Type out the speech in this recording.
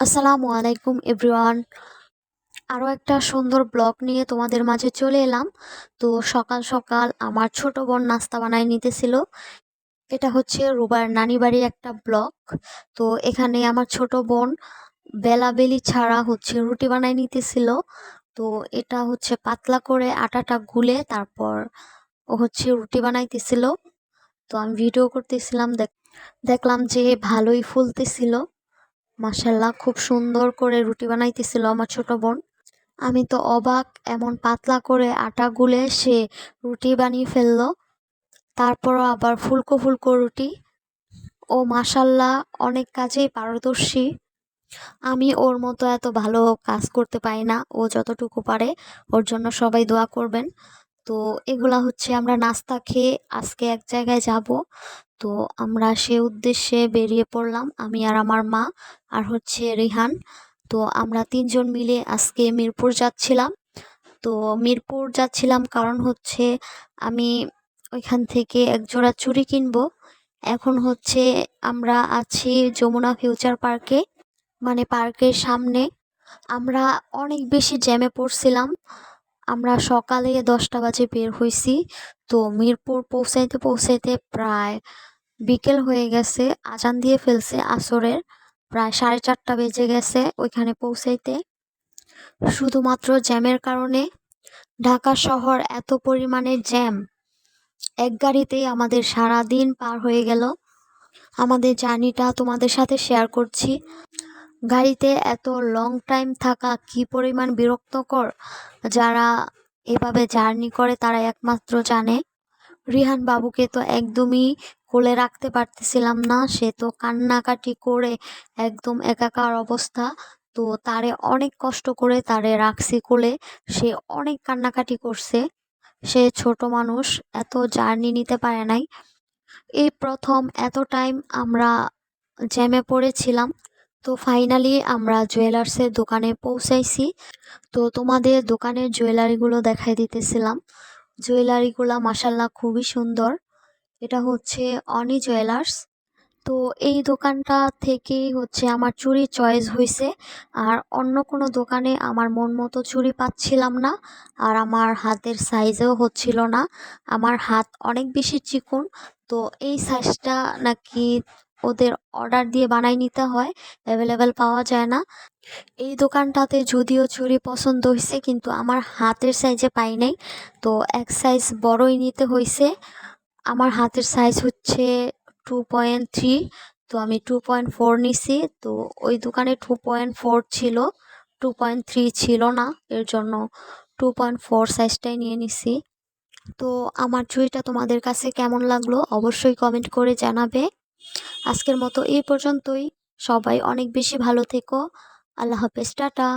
আসসালামু আলাইকুম, এভরিওয়ান। আরও একটা সুন্দর ব্লগ নিয়ে তোমাদের মাঝে চলে এলাম। তো সকাল সকাল আমার ছোট বোন নাস্তা বানায় নিতেছিল। এটা হচ্ছে রুবার নানি বাড়ির একটা ব্লগ। তো এখানে আমার ছোট বোন বেলাবেলি ছাড়া হচ্ছে রুটি বানায় নিতেছিল। তো এটা হচ্ছে পাতলা করে আটাটা গুলে তারপর ও হচ্ছে রুটি বানাইতেছিল। তো আমি ভিডিও করতেছিলাম, দেখ, দেখলাম যে ভালোই ফুলতেছিল। মাসাল্লাহ খুব সুন্দর করে রুটি বানাইতেছিল আমার ছোট বোন। আমি তো অবাক, এমন পাতলা করে আটা গুলে সে রুটি বানিয়ে ফেলল। তারপরও আবার ফুলকো ফুলকো রুটি। ও মাসাল্লাহ অনেক কাজেই পারদর্শী। আমি ওর মতো এত ভালো কাজ করতে পারি না, ও যতটুকু পারে ওর জন্য সবাই দোয়া করবেন। তো এগুলা হচ্ছে আমরা নাস্তা খেয়ে আজকে এক জায়গায় যাব। তো আমরা সে উদ্দেশ্যে বেরিয়ে পড়লাম, আমি আর আমার মা আর হচ্ছে রিহান। তো আমরা তিনজন মিলে আজকে মিরপুর যাচ্ছিলাম। তো মিরপুর যাচ্ছিলাম কারণ হচ্ছে আমি ওইখান থেকে এক জোড়া চুড়ি কিনবো। এখন হচ্ছে আমরা আছি যমুনা ফিউচার পার্কে মানে পার্কের সামনে। আমরা অনেক বেশি জ্যামে পড়ছিলাম। আমরা সকালে দশটা বাজে বের হয়েছি তো মিরপুর পৌঁছাইতে পৌঁছাইতে প্রায় বিকেল হয়ে গেছে, আজান দিয়ে ফেলছে আসরের। প্রায় সাড়ে চারটা বেজে গেছে ওইখানে পৌঁছাইতে। শুধুমাত্র জ্যামের কারণে ঢাকা শহর এত পরিমাণে জ্যাম। এক গাড়িতেই আমাদের সারা দিন পার হয়ে গেল। আমাদের জার্নিটা তোমাদের সাথে শেয়ার করছি। গাড়িতে এত লং টাইম থাকা কি পরিমাণ বিরক্তকর? যারা এভাবে জার্নি করে তারা একমাত্র জানে। রিহান বাবুকে তো একদমই কোলে রাখতে পারতেছিলাম না, সে তো কান্নাকাটি করে একদম একাকার অবস্থা। তো তারে অনেক কষ্ট করে তারে রাখছি কোলে, সে অনেক কান্নাকাটি করছে। সে ছোট মানুষ, এত জার্নি নিতে পারে নাই। এই প্রথম এত টাইম আমরা জ্যামে পড়েছিলাম। তো ফাইনালি আমরা জুয়েলার্সের দোকানে পৌঁছাইছি। তো তোমাদের দোকানের জুয়েলারিগুলো দেখাই দিতেছিলাম। জুয়েলারিগুলো মাসাল্লাহ খুবই সুন্দর। এটা হচ্ছে অনি জুয়েলার্স তো এই দোকানটা থেকেই হচ্ছে আমার চুরি চয়েস হয়েছে আর অন্য কোনো দোকানে আমার মন মতো চুরি পাচ্ছিলাম না। আর আমার হাতের সাইজেও হচ্ছিল না। আমার হাত অনেক বেশি চিকন। তো এই সাইজটা নাকি ওদের অর্ডার দিয়ে বানাই নিতে হয়। অ্যাভেলেবেল পাওয়া যায় না। এই দোকানটাতে যদিও চুড়ি পছন্দ হয়েছে কিন্তু আমার হাতের সাইজে পাই নাই। তো এক সাইজ বড়ই নিতে হয়েছে আমার হাতের সাইজ হচ্ছে টু পয়েন্ট থ্রি তো আমি টু পয়েন্ট ফোর নিছি। তো ওই দোকানে টু পয়েন্ট ফোর ছিল টু পয়েন্ট থ্রি ছিল না। এর জন্য টু পয়েন্ট ফোর সাইজটাই নিয়ে নিছি। তো আমার চুড়িটা তোমাদের কাছে কেমন লাগল অবশ্যই কমেন্ট করে জানাবে। আজকের মতো এই পর্যন্তই। সবাই অনেক বেশি ভালো থেকো। আল্লাহ হাফেজ টাটা।